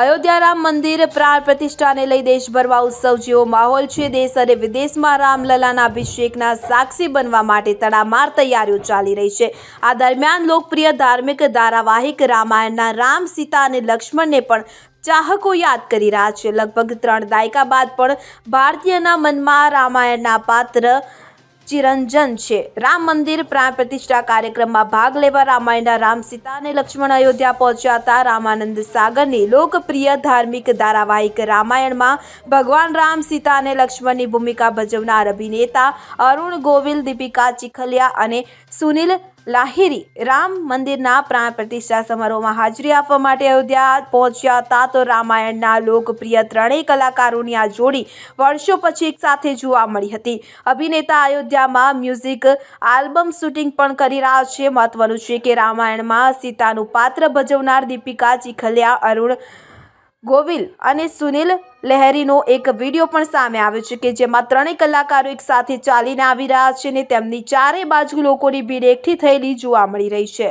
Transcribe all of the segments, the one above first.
અયોધ્યા રામ મંદિર પ્રાણ પ્રતિષ્ઠાને લઈ દેશભરમાં ઉત્સવ જેવો માહોલ છે. દેશ અને વિદેશમાં રામલલાના અભિષેકના સાક્ષી બનવા માટે તડામાર તૈયારીઓ ચાલી રહી છે. આ દરમિયાન લોકપ્રિય ધાર્મિક ધારાવાહિક રામાયણના રામ, સીતા અને લક્ષ્મણને પણ ચાહકો યાદ કરી રહ્યા છે. લગભગ ત્રણ દાયકા બાદ પણ ભારતીયના મનમાં રામાયણના પાત્ર ચિરંજન છે. રામ મંદિર પ્રાણ પ્રતિષ્ઠા કાર્યક્રમમાં ભાગ લેવા રામાયણના રામ સીતા અને લક્ષ્મણ અયોધ્યા પહોંચ્યા હતા. રામાનંદ સાગરની લોકપ્રિય ધાર્મિક ધારાવાહિક રામાયણમાં ભગવાન રામ સીતા અને લક્ષ્મણની ભૂમિકા ભજવનાર અભિનેતા અરુણ ગોવિલ, દીપિકા ચીખલિયા અને સુનિલ લાહિરી રામ મંદિરના પ્રાણ પ્રતિષ્ઠા સમારોહમાં હાજરી આપવા માટે અયોધ્યા પહોંચ્યા હતા. તો રામાયણના લોકપ્રિય ત્રણેય કલાકારોની આ જોડી વર્ષો પછી સાથે જોવા મળી હતી. અભિનેતા અયોધ્યામાં મ્યુઝિક આલ્બમ શૂટિંગ પણ કરી રહ્યા છે. મહત્વનું છે કે રામાયણમાં સીતાનું પાત્ર ભજવનાર દીપિકા ચીખલિયા, અરુણ ગોવિલ અને સુનિલ લહેરીનો એક વીડિયો પણ સામે આવ્યો છે કે જેમાં ત્રણેય કલાકારો એક સાથે ચાલીને આવી રહ્યા છે ને તેમની ચારે બાજુ લોકોની ભીડ એકઠી થયેલી જોવા મળી રહી છે.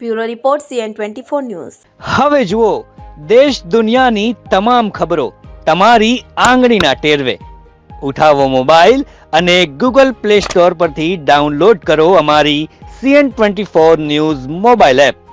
Bureau report CN twenty four news. હવે જુઓ, દેશ દુનિયાની તમામ ખબરો તમારી આંગળીના ટેરવે. ઉઠાવો મોબાઈલ અને ગૂગલ પ્લે સ્ટોર પરથી ડાઉનલોડ કરો અમારી CN twenty four news mobile app.